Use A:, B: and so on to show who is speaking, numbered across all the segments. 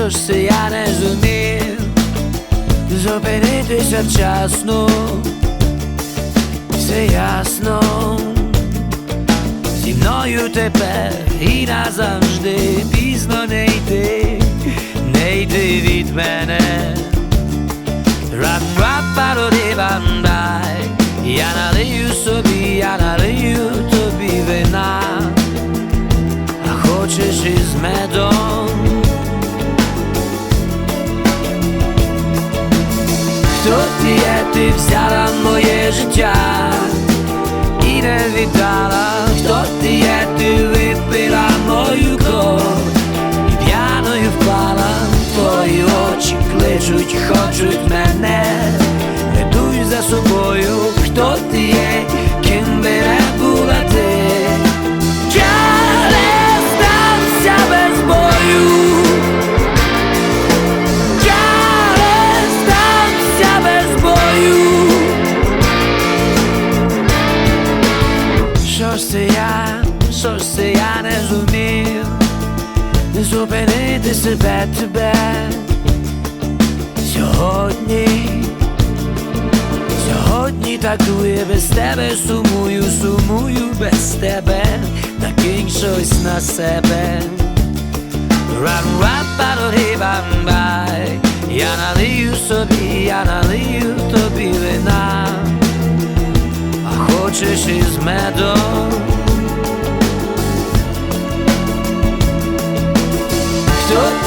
A: Що ж це я не зумів зупинитися вчасно, все ясно, зі мною тепер і назавжди пізно не йти, не йти від мене. Рап-рап-пароди-бандай Я налию собі, я налию тобі вина, а хочеш із медом. Ти взяла моє життя і не віддала, хто ти є, ти випила мою кров. І п'яною впала, твої очі кличуть, хочуть мене, Ведуй за собою, хто ти є, себе тебе сьогодні, сьогодні такує без тебе, сумую, сумую без тебе, накинь щось на себе. рам рап пароди бамбай Я налию собі, я налию тобі вина, а хочеш із медом.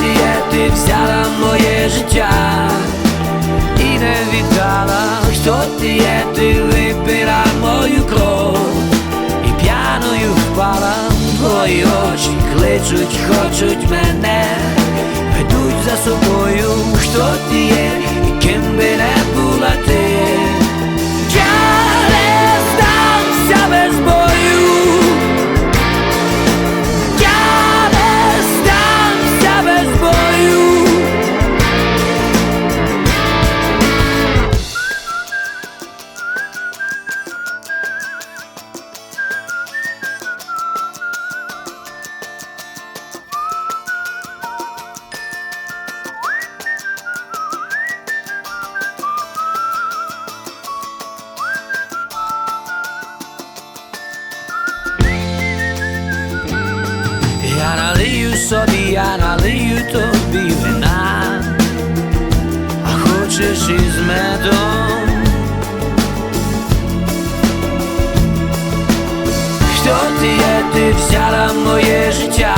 A: Хто ти взяла моє життя і не віддала, хто ти є, ти випила мою кров і п'яною впала, твої очі кличуть, хочуть мене, ведуть за собою, хто ти є, медом. Хто ти є, ти взяла моє життя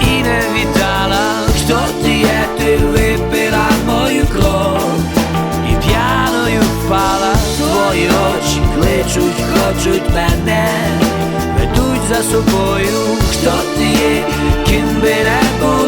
A: і не віддала, хто ти є, ти випила мою кров і п'яною впала, твої очі кличуть, хочуть мене, ведуть за собою, хто ти є, ким би не була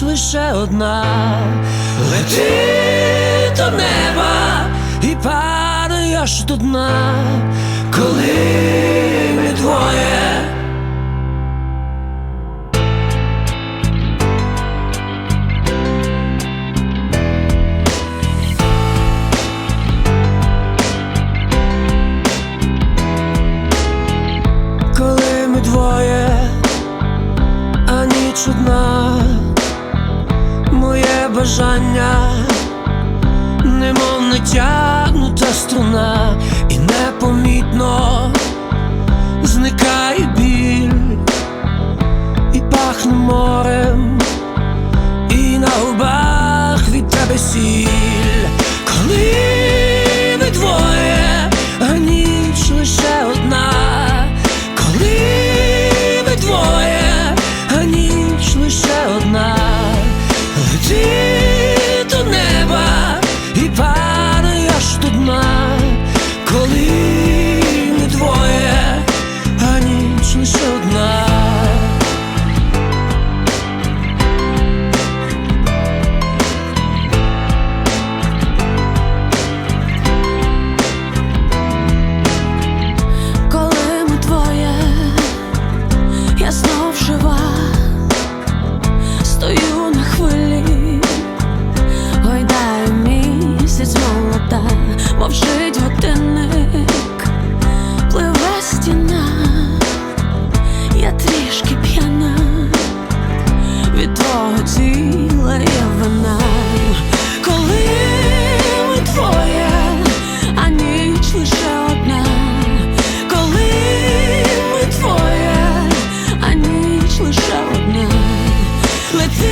A: ніч лише одна, лети до неба і падаєш до дна, коли ми двоє. Натягнута струна, і непомітно зникає біль, і пахне морем, і на губах від тебе сіль, коли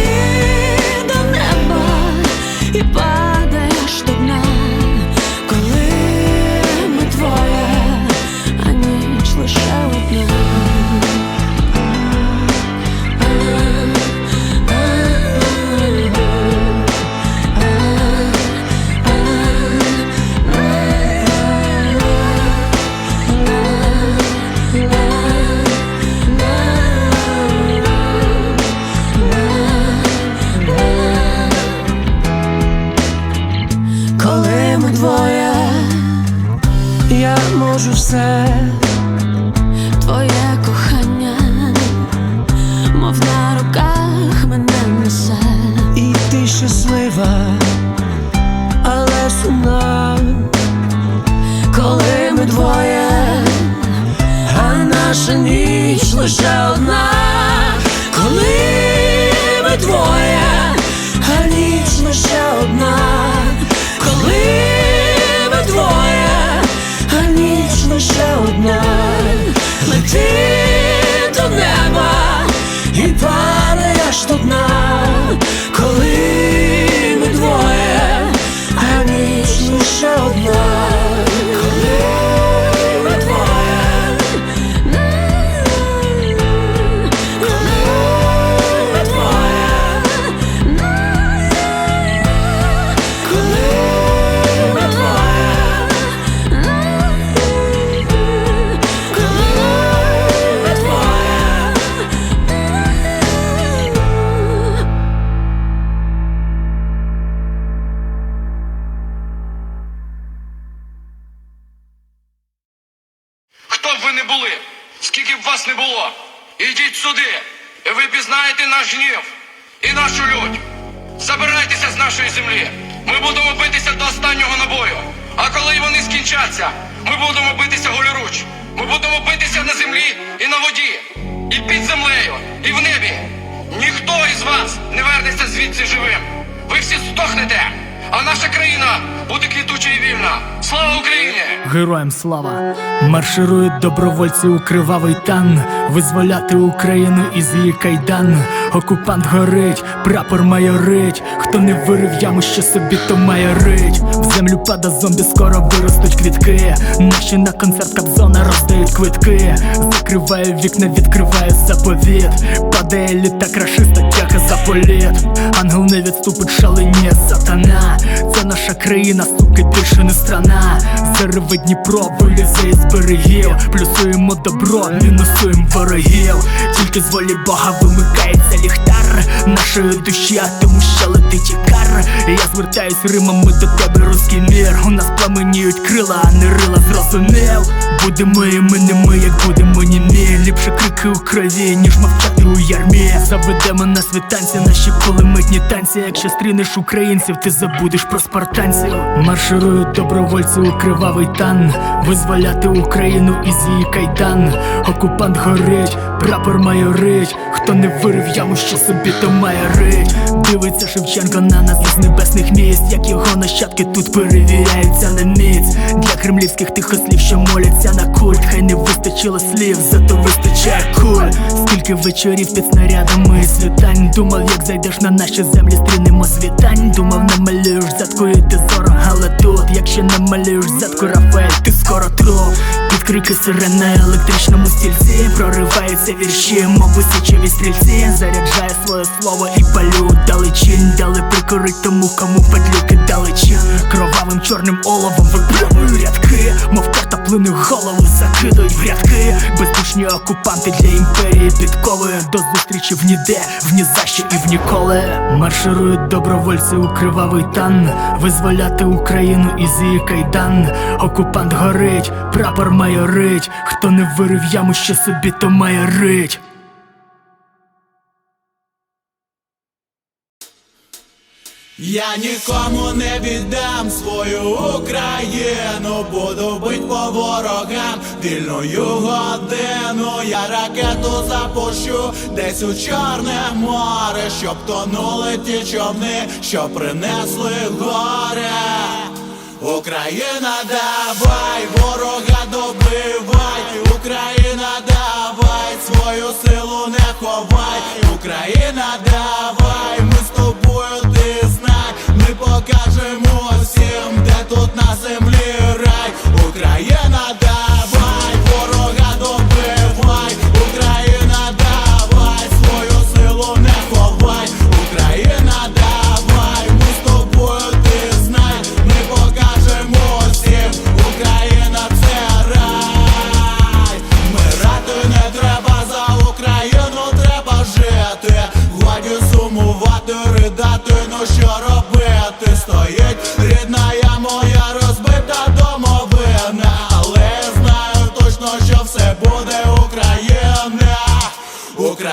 A: here. Лише одна, коли ми двоє, а ніч лише одна, коли ми двоє, а ніч лише одна, лети
B: Хто б ви не були, скільки б вас не було, ідіть сюди, і ви пізнаєте наш гнів і нашу лють. Забирайтеся з нашої землі. Ми будемо битися до останнього набою. А коли вони скінчаться, ми будемо битися голіруч. Ми будемо битися на землі і на воді, і під землею, і в небі. Ніхто із вас не вернеться звідси живим. Ви всі здохнете, а наша країна буде квітуча і вільна. Слава Україні!
C: Героям слава! Марширують добровольці у кривавий тан, визволяти Україну із її кайдан. Окупант горить, прапор майорить. Хто не вирив яму, що собі, то має рить. В землю пада зомбі, скоро виростуть квітки. Наші на концерт капзона роздають квитки. Закриває вікна, відкриває заповіт. Падає літак рашиста, тяга за політ. Ангел не відступить, шаленіє сатана. Це наша країна, суки, більше не страна. Зариви Дніпро, вилізе із берегів. Плюсуємо добро, мінусуємо ворогів. Тільки з волі Бога вимикається ліхтар нашої душі, а тому що летить ікар. Я звертаюсь римами до тебе, руський мір. У нас пламеніють крила, а не рила зрозумів. Будемо і ми не ми, як будемо німі. Ліпше крики у крові, ніж мовчати у ярмі. Заведемо на світанці наші кулеметні танці. Якщо стрінеш українців, ти забудеш про спартанців. Марширують добровольці у кривавий тан, визволяти Україну із її кайдан. Окупант горить, прапор майорить. Хто не вирив яму, що собі, то має рить. Дивиться Шевченко на нас із небесних місць, як його нащадки тут перевіряються на міць. Для кремлівських тихослів, що моляться на культ, хай не вистачило слів, зато вистачає куль. Скільки вечорів під снарядами і світань Думав, як зайдеш на наші землі, стрінемо світань Думав, намалюєш задку і ти зоро, але тут Якщо намалюєш задку Рафаель, ти скоро труп крики сирен на електричному стільці. Прориваються вірші, мов січові стрільці. Заряджає своє слово і палю далечінь Дали прикорить тому, кому падлюки далечінь Кровавим чорним оловом випльовую рядки. Мов карта плине голови закидують в рядки. Бездушні окупанти для імперії підкови. До зустрічі в ніде, в ні за що і в ніколи. Марширують добровольці у кривавий тан. Визволяти Україну із її кайдан. Окупант горить, прапор майорить Хто не вирив яму, що собі, то має рить
D: Я нікому не віддам свою Україну, буду бить по ворогам вільною годину. Я ракету запущу десь у Чорне море, щоб тонули ті човни, що принесли горе. Україна, давай, ворога свою силу не ховай, Україна, давай, ми з тобою, ти знай, ми покажемо всім, де тут на землі рай, Україна,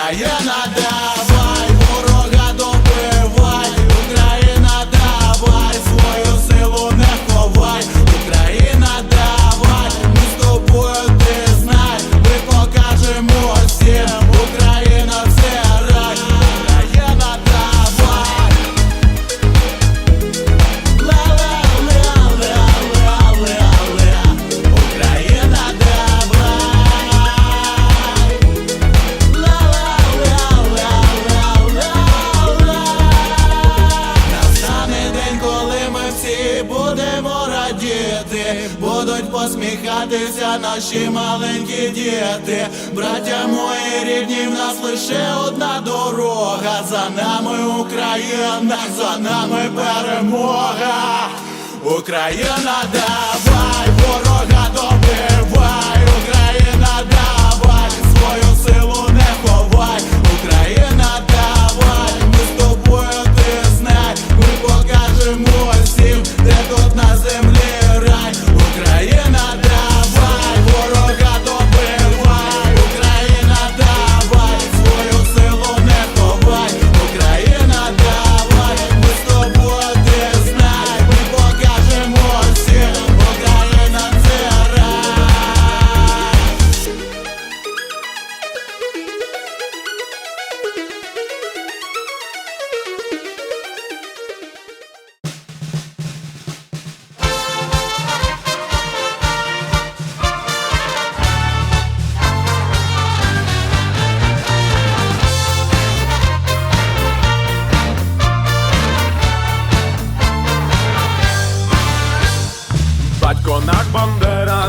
D: Україна, давай, наші маленькі діти, браття мої рідні, в нас лише одна дорога. За нами Україна, за нами перемога. Україна, давай,
E: Бандера,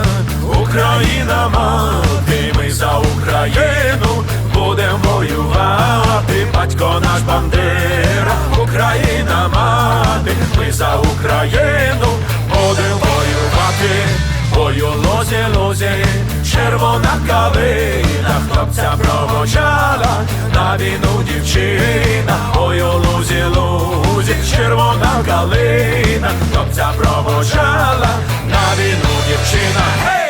E: Україна мати, ми за Україну будемо воювати, батько наш Бандера, Україна мати, ми за Україну будемо воювати, у лозі, лозі, червона калина, хлопця провочала, на війну дівчина, у лузі, лузі, червона калина, хлопця провожала на війну дівчина. Гей!